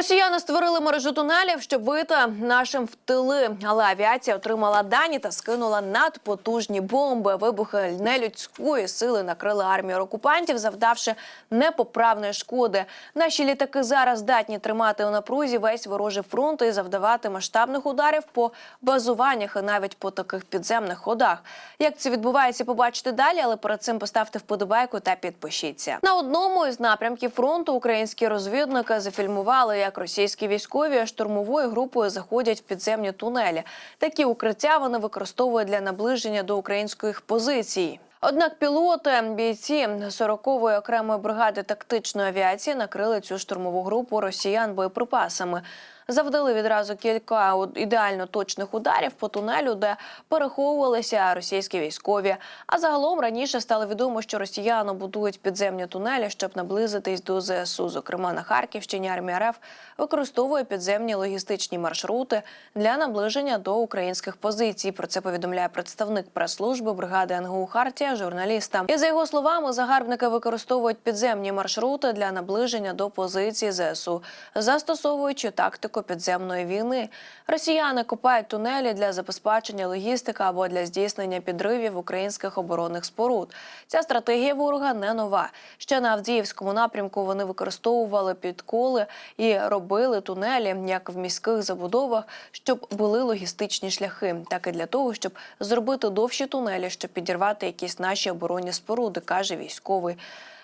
Росіяни створили мережу тунелів, щоб вийти нашим в тили. Але авіація отримала дані та скинула надпотужні бомби. Вибухи нелюдської сили накрили армію окупантів, завдавши непоправної шкоди. Наші літаки зараз здатні тримати у напрузі весь ворожий фронт і завдавати масштабних ударів по базуваннях і навіть по таких підземних ходах. Як це відбувається, побачите далі, але перед цим поставте вподобайку та підпишіться. На одному із напрямків фронту українські розвідники зафільмували, як російські військові штурмовою групою заходять в підземні тунелі. Такі укриття вони використовують для наближення до українських позицій. Однак пілоти, бійці 40-ї окремої бригади тактичної авіації накрили цю штурмову групу росіян боєприпасами. Завдали відразу кілька ідеально точних ударів по тунелю, де переховувалися російські військові. А загалом раніше стало відомо, що росіяни будують підземні тунелі, щоб наблизитись до ЗСУ. Зокрема, на Харківщині армія РФ використовує підземні логістичні маршрути для наближення до українських позицій. Про це повідомляє представник прес-служби бригади НГУ Хартія журналістам. І за його словами, загарбники використовують підземні маршрути для наближення до позицій ЗСУ, застосовуючи тактику підземної війни. Росіяни копають тунелі для забезпечення логістики або для здійснення підривів українських оборонних споруд. Ця стратегія ворога не нова. Ще на Авдіївському напрямку вони використовували підколи і робили тунелі як в міських забудовах, щоб були логістичні шляхи, так і для того, щоб зробити довші тунелі, щоб підірвати якісь наші оборонні споруди, каже військовий.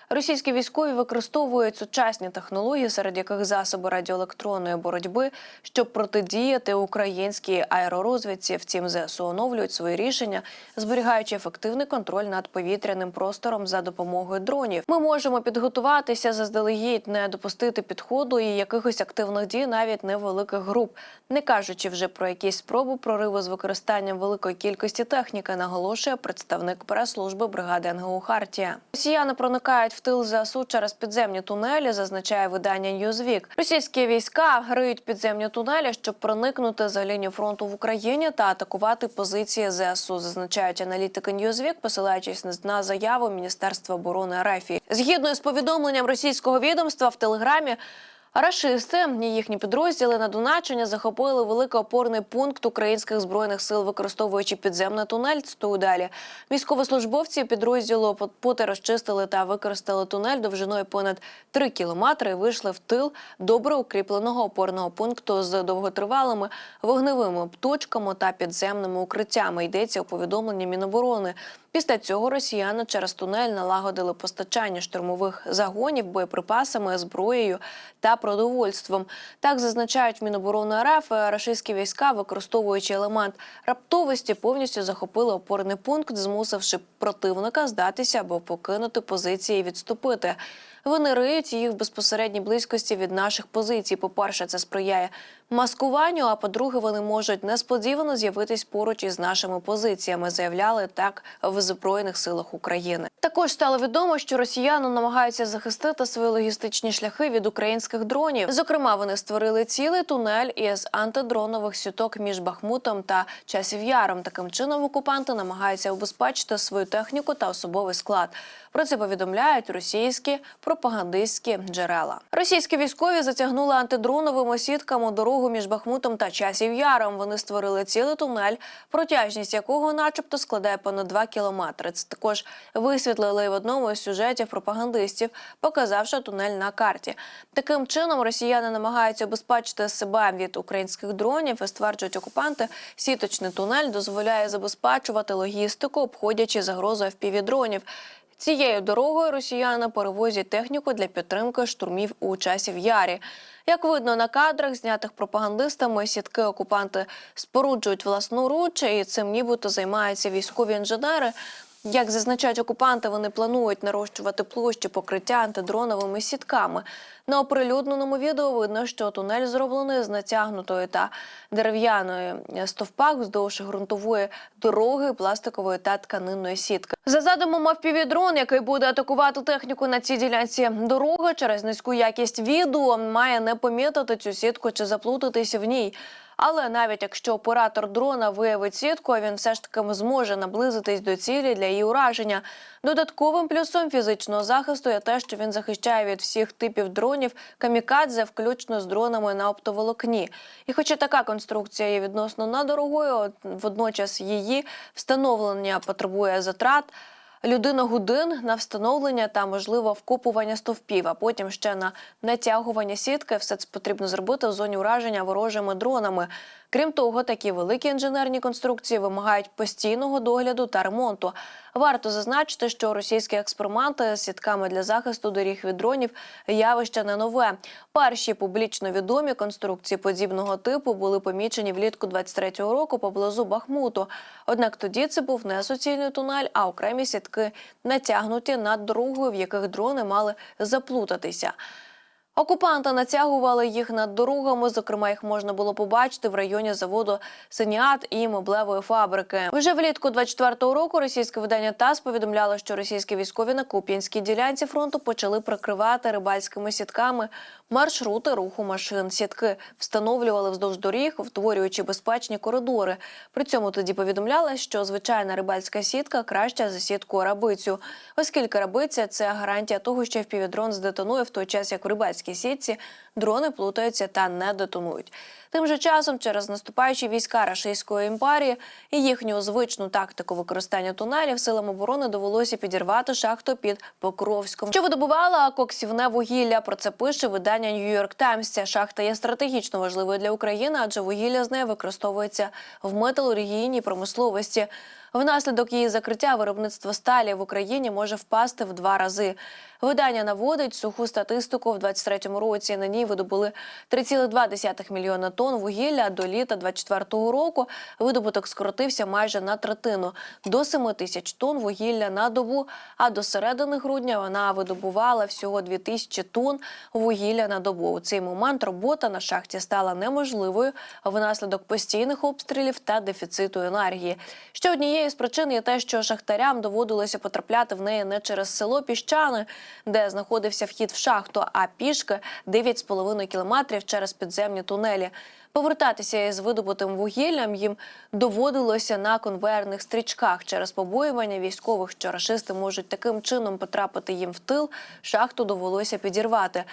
Російські військові використовують сучасні технології, серед яких засоби радіоелектронної боротьби, щоб протидіяти українській аеророзвідці. Втім, ЗСУ оновлюють свої рішення, зберігаючи ефективний контроль над повітряним простором за допомогою дронів. Ми можемо підготуватися заздалегідь, не допустити підходу і якихось активних дій, навіть невеликих груп, не кажучи вже про якісь спроби прориву з використанням великої кількості техніки, наголошує представник прес-служби бригади НГУ Хартія. Росіяни проникають в тил ЗСУ через підземні тунелі, зазначає видання Ньюзвік. Російські війська гриють підземні тунелі, щоб проникнути за лінію фронту в Україні та атакувати позиції ЗСУ, зазначають аналітики Ньюзвік, посилаючись на заяву Міністерства оборони РФ. Згідно з повідомленням російського відомства в телеграмі. Рашисти і їхні підрозділи на Доначчині захопили великий опорний пункт українських збройних сил, використовуючи підземний тунель. Цитую далі. Військовослужбовці підрозділу поти розчистили та використали тунель довжиною понад 3 кілометри і вийшли в тил добре укріпленого опорного пункту з довготривалими вогневими точками та підземними укриттями. Йдеться у повідомленні Міноборони. Після цього росіяни через тунель налагодили постачання штурмових загонів боєприпасами, зброєю та продовольством. Так зазначають Міноборони РФ, рашистські війська, використовуючи елемент раптовості, повністю захопили опорний пункт, змусивши противника здатися або покинути позиції і відступити. Вони риють їх в безпосередній близькості від наших позицій. По-перше, це сприяє маскуванню. А по-друге, вони можуть несподівано з'явитись поруч із нашими позиціями. Заявляли так в збройних силах України. Також стало відомо, що росіяни намагаються захистити свої логістичні шляхи від українських дронів. Зокрема, вони створили цілий тунель із антидронових сіток між Бахмутом та Часів Яром. Таким чином окупанти намагаються убезпечити свою техніку та особовий склад. Про це повідомляють російські пропагандистські джерела. Російські військові затягнули антидроновими сітками дорогу між Бахмутом та Часів Яром. Вони створили цілий тунель, протяжність якого, начебто, складає понад 2 кілометри. Це також висвітлили в одному із сюжетів пропагандистів, показавши тунель на карті. Таким чином росіяни намагаються обезпечити себе від українських дронів і стверджують окупанти, сіточний тунель дозволяє забезпечувати логістику, обходячи загрозу FPV-дронів. Цією дорогою росіяни перевозять техніку для підтримки штурмів у часів ярі. Як видно на кадрах, знятих пропагандистами, сітки окупанти споруджують власноруч, і цим нібито займаються військові інженери. Як зазначають окупанти, вони планують нарощувати площі покриття антидроновими сітками. На оприлюдненому відео видно, що тунель зроблений з натягнутої та дерев'яної стовпах вздовж ґрунтової дороги, пластикової та тканинної сітки. За задумом дрон, який буде атакувати техніку на цій ділянці дороги через низьку якість відео, має не помітити цю сітку чи заплутатися в ній. Але навіть якщо оператор дрона виявить сітку, він все ж таки зможе наблизитись до цілі для її ураження. Додатковим плюсом фізичного захисту є те, що він захищає від всіх типів дронів камікадзе, включно з дронами на оптоволокні. І хоча така конструкція є відносно недорогою, водночас її встановлення потребує затрат. Людина годин на встановлення та можливо вкопування стовпів, а потім ще на натягування сітки. Все це потрібно зробити в зоні ураження ворожими дронами. Крім того, такі великі інженерні конструкції вимагають постійного догляду та ремонту. Варто зазначити, що російські експерименти з сітками для захисту доріг від дронів явище не нове. Перші публічно відомі конструкції подібного типу були помічені влітку 23-го року поблизу Бахмуту. Однак тоді це був не суцільний тунель, а окремі сітки натягнуті над дорогою, в яких дрони мали заплутатися. Окупанти натягували їх над дорогами. Зокрема, їх можна було побачити в районі заводу Синіат і меблевої фабрики. Вже влітку 24-го року російське видання ТАСС повідомляло, що російські військові на Куп'янській ділянці фронту почали прикривати рибальськими сітками маршрути руху машин. Сітки встановлювали вздовж доріг, втворюючи безпечні коридори. При цьому тоді повідомляли, що звичайна рибальська сітка краща за сітку рабицю, оскільки рабиця це гарантія того, що впівдрон здетонує в той час, як в сітці дрони плутаються та не детонують. Тим же часом, через наступаючі війська Рашистської імперії і їхню звичну тактику використання тунелів силам оборони довелося підірвати шахту під Покровськом, що видобувала коксівне вугілля. Про це пише видання Times. Ця шахта є стратегічно важливою для України, адже вугілля з неї використовується в металургійній промисловості. Внаслідок її закриття виробництво сталі в Україні може впасти в два рази. Видання наводить суху статистику в 23-му році. На ній видобули 3,2 мільйона тонн вугілля. До літа 24-го року видобуток скоротився майже на третину до 7 тисяч тонн вугілля на добу. А до середини грудня вона видобувала всього 2 тисячі тонн вугілля на добу. У цей момент робота на шахті стала неможливою внаслідок постійних обстрілів та дефіциту енергії. Ще однією з причин є те, що шахтарям доводилося потрапляти в неї не через село Піщани, де знаходився вхід в шахту, а пішки 9,5 кілометрів через підземні тунелі. Повертатися із видобутим вугіллям їм доводилося на конвейерних стрічках через побоювання військових, що рашисти можуть таким чином потрапити їм в тил. Шахту довелося підірвати.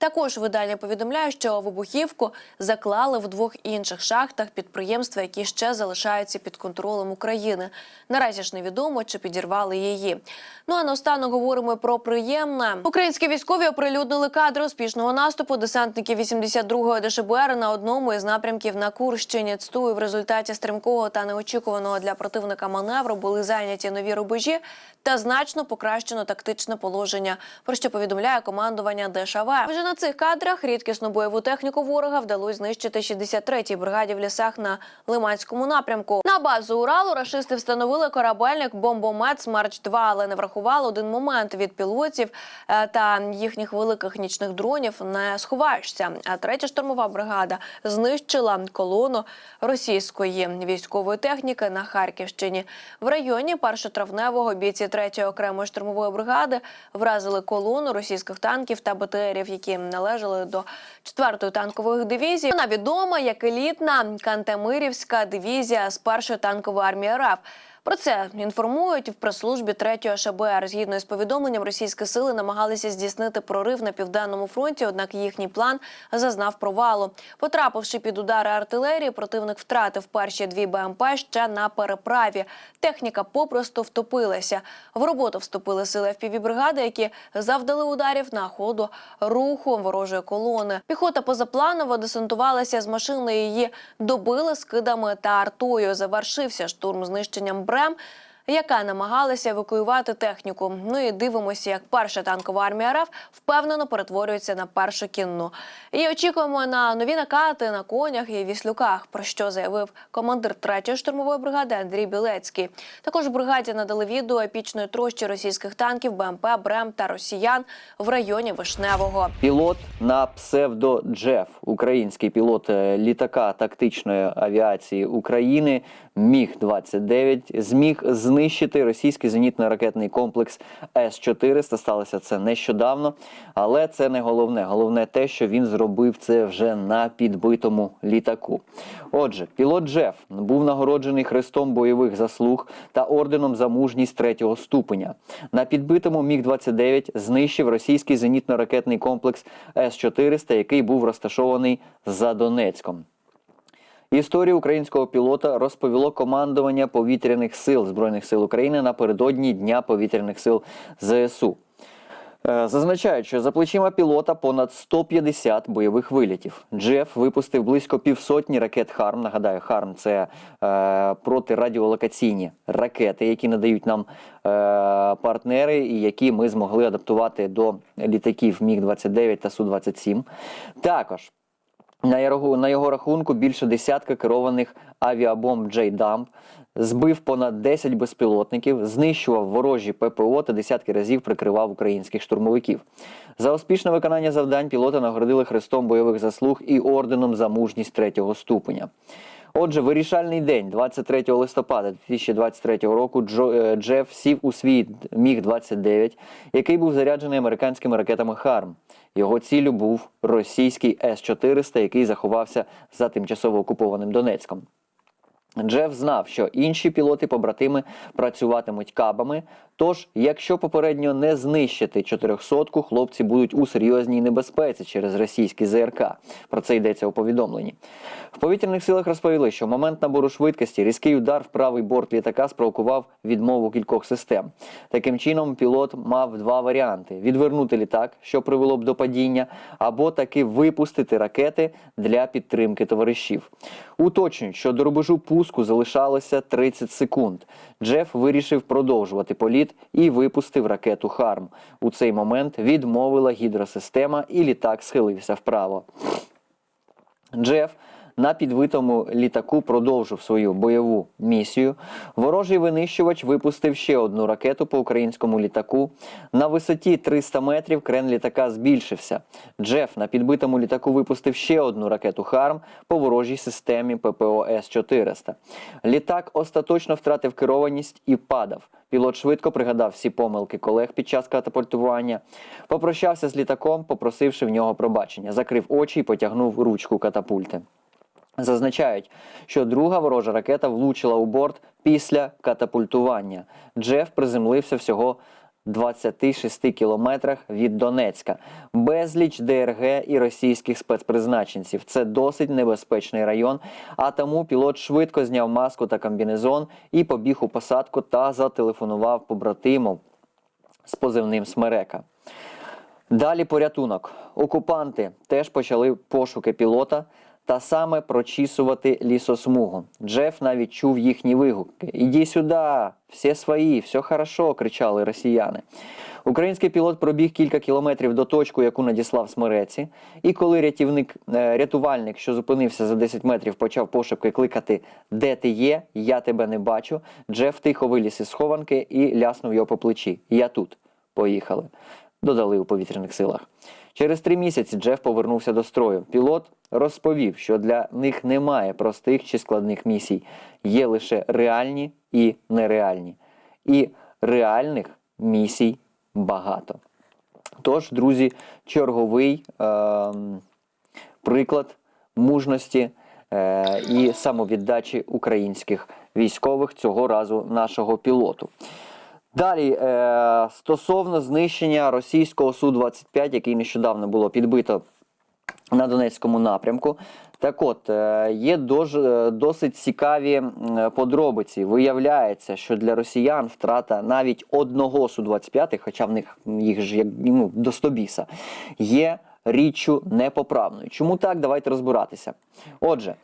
Також видання повідомляє, що вибухівку заклали в двох інших шахтах підприємства, які ще залишаються під контролем України. Наразі ж невідомо, чи підірвали її. Ну а наостанок говоримо про приємне. Українські військові оприлюднили кадри успішного наступу десантників 82-го ДШБР на одному із напрямків на Курщині. Цитую, в результаті стрімкого та неочікуваного для противника маневру були зайняті нові рубежі та значно покращено тактичне положення. Про що повідомляє командування ДШВ. Вже на цих кадрах рідкісну бойову техніку ворога вдалося знищити 63-й бригаді в лісах на Лиманському напрямку. На базу Уралу рашисти встановили корабельник бомбомет Смерч 2 але не врахували один момент від пілотів е, та їхніх великих нічних дронів не сховаєшся. А третя штурмова бригада знищила колону російської військової техніки на Харківщині. В районі першотравневого бійці 3-ї окремої штурмової бригади вразили колону російських танків та БТРів, які належали до 4-ї танкової дивізії. Вона відома як елітна Кантемирівська дивізія з першої танкової армії РФ. Про це інформують в прес-службі 3-го ШБР. Згідно із повідомленням, російські сили намагалися здійснити прорив на південному фронті. Однак їхній план зазнав провалу. Потрапивши під удари артилерії, противник втратив перші дві БМП ще на переправі. Техніка попросту втопилася. В роботу вступили сили ФПВ-бригади, які завдали ударів на ходу руху ворожої колони. Піхота позапланово десантувалася з машини. Її добили скидами та артою. Завершився штурм знищенням БРЕМ. Яка намагалася евакуювати техніку. Ну і дивимося, як перша танкова армія РФ впевнено перетворюється на першу кінну. І очікуємо на нові накати на конях і віслюках, про що заявив командир 3-ї штурмової бригади Андрій Білецький. Також бригаді надали відео епічної трощі російських танків БМП, БРЕМ та росіян в районі Вишневого. Пілот на псевдо Джеф, український пілот е, літака тактичної авіації України Міг 29 зміг знищити знищити російський зенітно-ракетний комплекс С-400. Сталося це нещодавно, але це не головне. Головне те, що він зробив це вже на підбитому літаку. Отже, пілот Джеф був нагороджений хрестом бойових заслуг та орденом за мужність третього ступеня. На підбитому Міг-29 знищив російський зенітно-ракетний комплекс С-400, який був розташований за Донецьком. Історію українського пілота розповіло командування повітряних сил Збройних сил України напередодні Дня повітряних сил ЗСУ. Е, Зазначають, що за плечима пілота понад 150 бойових вилітів. Джеф випустив близько півсотні ракет Харм. Нагадаю, Харм це е, протирадіолокаційні ракети, які надають нам е, партнери, і які ми змогли адаптувати до літаків Міг-29 та Су-27. Також на його, рахунку більше десятка керованих авіабомб Джейдамп, збив понад 10 безпілотників, знищував ворожі ППО та десятки разів прикривав українських штурмовиків. За успішне виконання завдань пілота нагородили хрестом бойових заслуг і орденом за мужність третього ступеня. Отже, вирішальний день, 23 листопада 2023 року, Джо, е, Джеф сів у свій Міг-29, який був заряджений американськими ракетами Харм. Його ціллю був російський С-400, який заховався за тимчасово окупованим Донецьком. Джеф знав, що інші пілоти-побратими працюватимуть кабами. Тож, якщо попередньо не знищити 400-ку, хлопці будуть у серйозній небезпеці через російський ЗРК. Про це йдеться у повідомленні. В повітряних силах розповіли, що в момент набору швидкості різкий удар в правий борт літака спровокував відмову кількох систем. Таким чином, пілот мав два варіанти: відвернути літак, що привело б до падіння, або таки випустити ракети для підтримки товаришів. Уточнюють, що до рубежу пуску залишалося 30 секунд. Джеф вирішив продовжувати політ і випустив ракету Харм. У цей момент відмовила гідросистема, і літак схилився вправо. Джеф на підвитому літаку продовжив свою бойову місію. Ворожий винищувач випустив ще одну ракету по українському літаку. На висоті 300 метрів крен літака збільшився. Джеф на підбитому літаку випустив ще одну ракету Харм по ворожій системі ППО С-400. Літак остаточно втратив керованість і падав. Пілот швидко пригадав всі помилки колег під час катапультування, попрощався з літаком, попросивши в нього пробачення, закрив очі і потягнув ручку катапульти. Зазначають, що друга ворожа ракета влучила у борт після катапультування. Джеф приземлився всього 26 кілометрах від Донецька. Безліч ДРГ і російських спецпризначенців. Це досить небезпечний район. А тому пілот швидко зняв маску та комбінезон і побіг у посадку та зателефонував побратиму з позивним Смерека. Далі порятунок. Окупанти теж почали пошуки пілота та саме прочісувати лісосмугу. Джеф навіть чув їхні вигуки: Іди сюди, всі свої, все хорошо, кричали росіяни. Український пілот пробіг кілька кілометрів до точку, яку надіслав Смереці. І коли рятівник, е, рятувальник, що зупинився за 10 метрів, почав пошепки кликати Де ти є? Я тебе не бачу. Джеф тихо виліз із схованки і ляснув його по плечі. Я тут. Поїхали. Додали у повітряних силах. Через три місяці Джеф повернувся до строю. Пілот розповів, що для них немає простих чи складних місій, є лише реальні і нереальні. І реальних місій багато. Тож, друзі, черговий е, приклад мужності е, і самовіддачі українських військових цього разу нашого пілоту. Далі, е, стосовно знищення російського Су-25, який нещодавно було підбито на Донецькому напрямку. Так от, е, є е, досить цікаві подробиці. Виявляється, що для росіян втрата навіть одного Су-25, хоча в них їх ж як ну, до 100 біса, є річчю непоправною. Чому так? Давайте розбиратися. Отже,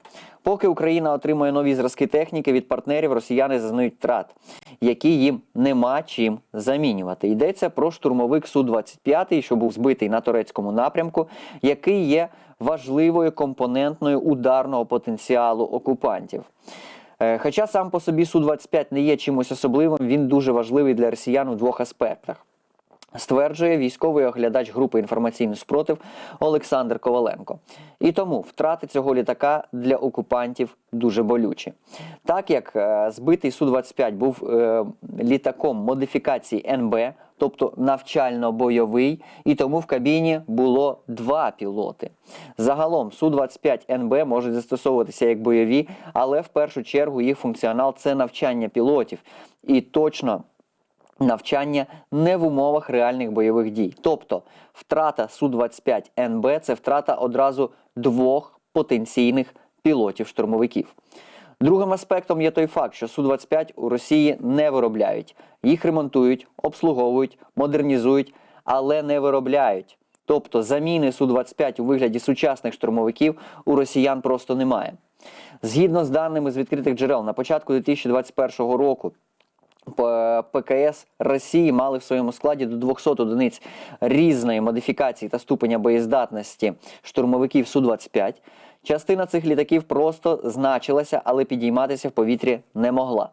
поки Україна отримує нові зразки техніки від партнерів, росіяни зазнають втрат, які їм нема чим замінювати. Йдеться про штурмовик Су-25, що був збитий на турецькому напрямку, який є важливою компонентною ударного потенціалу окупантів. Е, Хоча сам по собі Су-25 не є чимось особливим, він дуже важливий для росіян у двох аспектах. Стверджує військовий оглядач групи інформаційний спротив Олександр Коваленко. І тому втрати цього літака для окупантів дуже болючі. Так як е, збитий Су-25 був е, літаком модифікації НБ, тобто навчально-бойовий, і тому в кабіні було два пілоти. Загалом Су-25 НБ можуть застосовуватися як бойові, але в першу чергу їх функціонал це навчання пілотів. І точно навчання не в умовах реальних бойових дій. Тобто втрата Су-25 НБ це втрата одразу двох потенційних пілотів-штурмовиків. Другим аспектом є той факт, що Су-25 у Росії не виробляють. Їх ремонтують, обслуговують, модернізують, але не виробляють. Тобто заміни Су-25 у вигляді сучасних штурмовиків у росіян просто немає. Згідно з даними з відкритих джерел, на початку 2021 року ПКС Росії мали в своєму складі до 200 одиниць різної модифікації та ступеня боєздатності штурмовиків Су-25. Частина цих літаків просто значилася, але підійматися в повітрі не могла.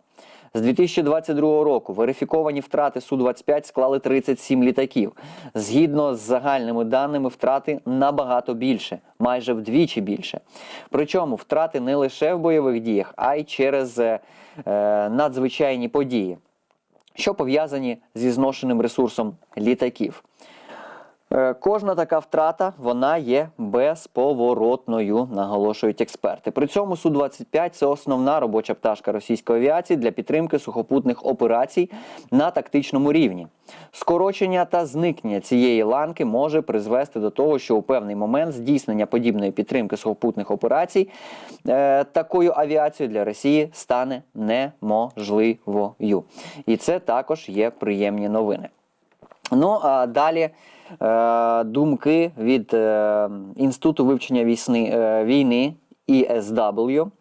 З 2022 року верифіковані втрати Су-25 склали 37 літаків. Згідно з загальними даними, втрати набагато більше, майже вдвічі більше. Причому втрати не лише в бойових діях, а й через е, е, надзвичайні події, що пов'язані зі зношеним ресурсом літаків. Е, Кожна така втрата вона є безповоротною, наголошують експерти. При цьому Су-25 це основна робоча пташка російської авіації для підтримки сухопутних операцій на тактичному рівні. Скорочення та зникнення цієї ланки може призвести до того, що у певний момент здійснення подібної підтримки сухопутних операцій е, такою авіацією для Росії стане неможливою. І це також є приємні новини. Ну а далі думки від е, Інституту вивчення е, війни ISW.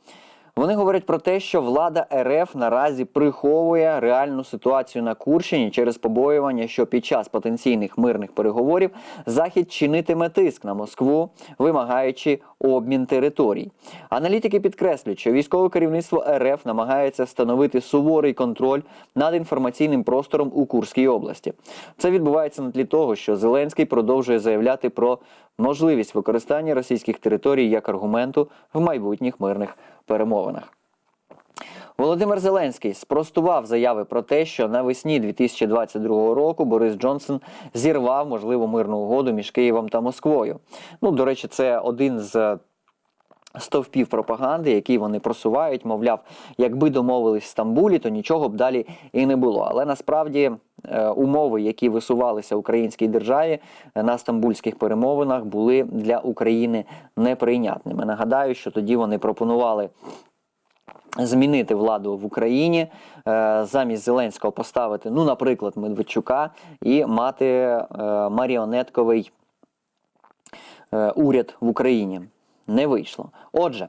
Вони говорять про те, що влада РФ наразі приховує реальну ситуацію на Курщині через побоювання, що під час потенційних мирних переговорів Захід чинитиме тиск на Москву, вимагаючи обмін територій. Аналітики підкреслюють, що військове керівництво РФ намагається встановити суворий контроль над інформаційним простором у Курській області. Це відбувається на тлі того, що Зеленський продовжує заявляти про можливість використання російських територій як аргументу в майбутніх мирних перемовинах. Володимир Зеленський спростував заяви про те, що навесні 2022 року Борис Джонсон зірвав можливу мирну угоду між Києвом та Москвою. Ну, до речі, це один з стовпів пропаганди, які вони просувають, мовляв, якби домовились в Стамбулі, то нічого б далі і не було. Але насправді умови, які висувалися українській державі е, на стамбульських перемовинах, були для України неприйнятними. Нагадаю, що тоді вони пропонували. Змінити владу в Україні е, замість Зеленського поставити, ну, наприклад, Медведчука і мати е, маріонетковий е, уряд в Україні. Не вийшло. Отже,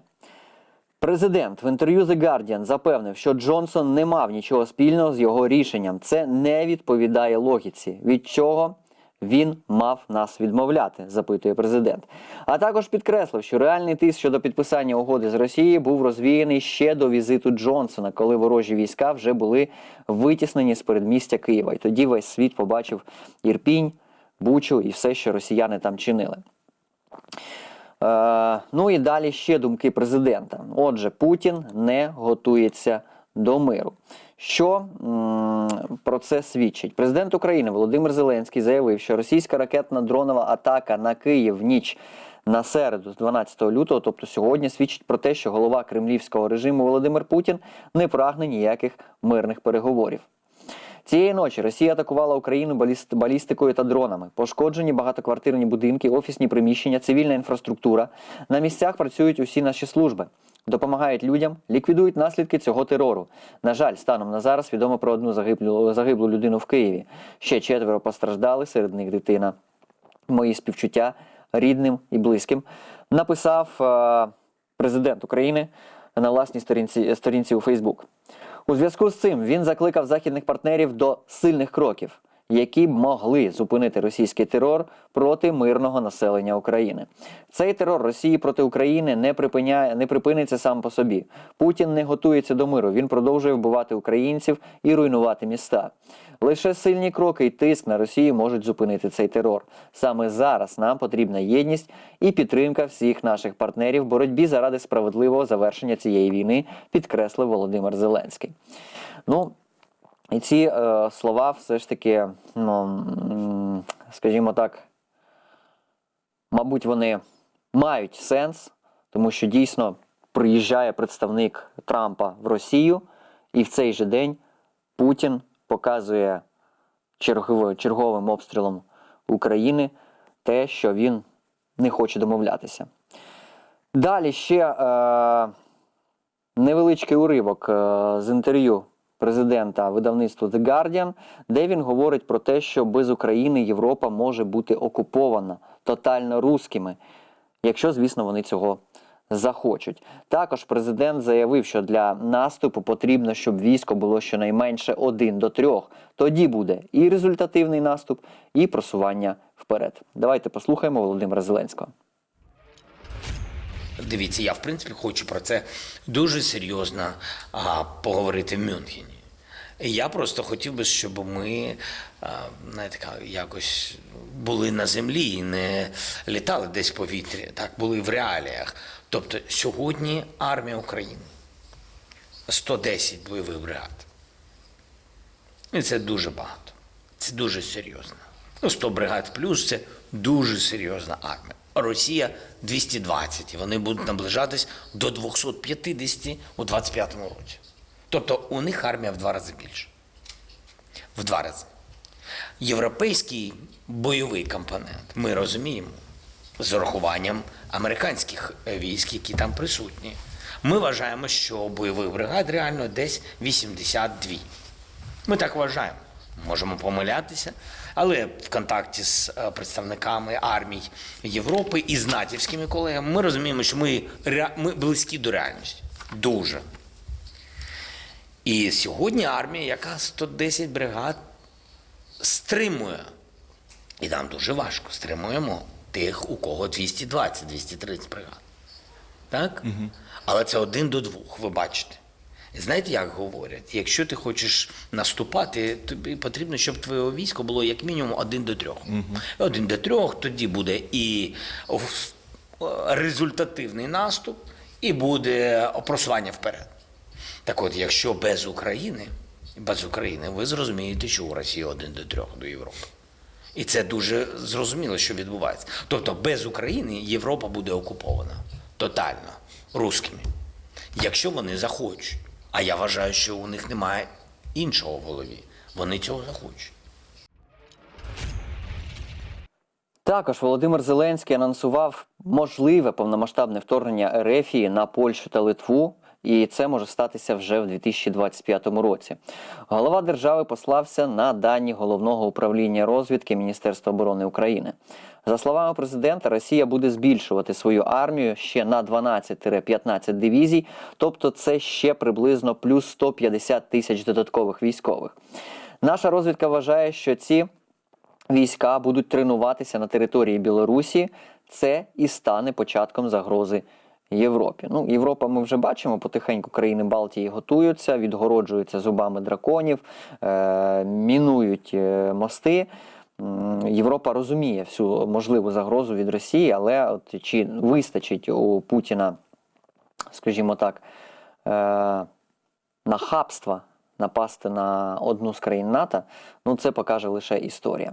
президент в інтерв'ю The Guardian запевнив, що Джонсон не мав нічого спільного з його рішенням. Це не відповідає логіці. Від чого він мав нас відмовляти, запитує президент. А також підкреслив, що реальний тиск щодо підписання угоди з Росією був розвіяний ще до візиту Джонсона, коли ворожі війська вже були витіснені з передмістя Києва. І тоді весь світ побачив Ірпінь, Бучу і все, що росіяни там чинили. Е, ну і далі ще думки президента. Отже, Путін не готується до миру. Що про це свідчить? Президент України Володимир Зеленський заявив, що російська ракетна дронова атака на Київ в ніч на середу, з 12 лютого, тобто сьогодні, свідчить про те, що голова кремлівського режиму Володимир Путін не прагне ніяких мирних переговорів. Цієї ночі Росія атакувала Україну баліст- балістикою та дронами. Пошкоджені багатоквартирні будинки, офісні приміщення, цивільна інфраструктура. На місцях працюють усі наші служби. Допомагають людям, ліквідують наслідки цього терору. На жаль, станом на зараз відомо про одну загиблу, загиблу людину в Києві. Ще четверо постраждали, серед них дитина. Мої співчуття рідним і близьким. Написав е, президент України на власній сторінці, сторінці у Фейсбук. У зв'язку з цим він закликав західних партнерів до сильних кроків. Які б могли зупинити російський терор проти мирного населення України. Цей терор Росії проти України не припиняє, не припиниться сам по собі. Путін не готується до миру. Він продовжує вбивати українців і руйнувати міста. Лише сильні кроки і тиск на Росію можуть зупинити цей терор. Саме зараз нам потрібна єдність і підтримка всіх наших партнерів в боротьбі заради справедливого завершення цієї війни, підкреслив Володимир Зеленський. Ну, і ці е, слова все ж таки, ну, скажімо так, мабуть, вони мають сенс, тому що дійсно приїжджає представник Трампа в Росію, і в цей же день Путін показує черговим, черговим обстрілом України те, що він не хоче домовлятися. Далі ще е, невеличкий уривок е, з інтерв'ю президента видавництва The Guardian, де він говорить про те, що без України Європа може бути окупована тотально рускими, якщо, звісно, вони цього захочуть. Також президент заявив, що для наступу потрібно, щоб військо було щонайменше один до трьох. Тоді буде і результативний наступ, і просування вперед. Давайте послухаємо Володимира Зеленського. Дивіться, я в принципі хочу про це дуже серйозно а, поговорити в Мюнхені. Я просто хотів би, щоб ми знаєте, якось були на землі і не літали десь в повітрі, так були в реаліях. Тобто сьогодні армія України 110 бойових бригад. І це дуже багато. Це дуже серйозно. Ну, 100 бригад плюс це дуже серйозна армія. Росія 220, і вони будуть наближатись до 250 у 25-му році. Тобто у них армія в два рази більше. В два рази. Європейський бойовий компонент ми розуміємо з урахуванням американських військ, які там присутні. Ми вважаємо, що бойових бригад реально десь 82. Ми так вважаємо. Можемо помилятися, але в контакті з е, представниками армій Європи і з натівськими колегами ми розуміємо, що ми, ми близькі до реальності. Дуже. І сьогодні армія, яка 110 бригад стримує. І нам дуже важко стримуємо тих, у кого 220-230 бригад. Так? Але це один до двох, ви бачите. Знаєте, як говорять? Якщо ти хочеш наступати, тобі потрібно, щоб твоє військо було як мінімум один до трьох. Один до трьох, тоді буде і результативний наступ, і буде просування вперед. Так от, якщо без України, без України, ви зрозумієте, що у Росії один до трьох до Європи. І це дуже зрозуміло, що відбувається. Тобто без України Європа буде окупована тотально рускими, якщо вони захочуть. А я вважаю, що у них немає іншого в голові. Вони цього захочуть. Також Володимир Зеленський анонсував можливе повномасштабне вторгнення Ерефії на Польщу та Литву, і це може статися вже в 2025 році. Голова держави послався на дані головного управління розвідки Міністерства оборони України. За словами президента, Росія буде збільшувати свою армію ще на 12-15 дивізій, тобто це ще приблизно плюс 150 тисяч додаткових військових. Наша розвідка вважає, що ці війська будуть тренуватися на території Білорусі. Це і стане початком загрози Європі. Ну, Європа ми вже бачимо, потихеньку країни Балтії готуються, відгороджуються зубами драконів, е- мінують е, мости. Європа розуміє всю можливу загрозу від Росії, але от чи вистачить у Путіна, скажімо так, е- нахабства напасти на одну з країн НАТО, ну це покаже лише історія.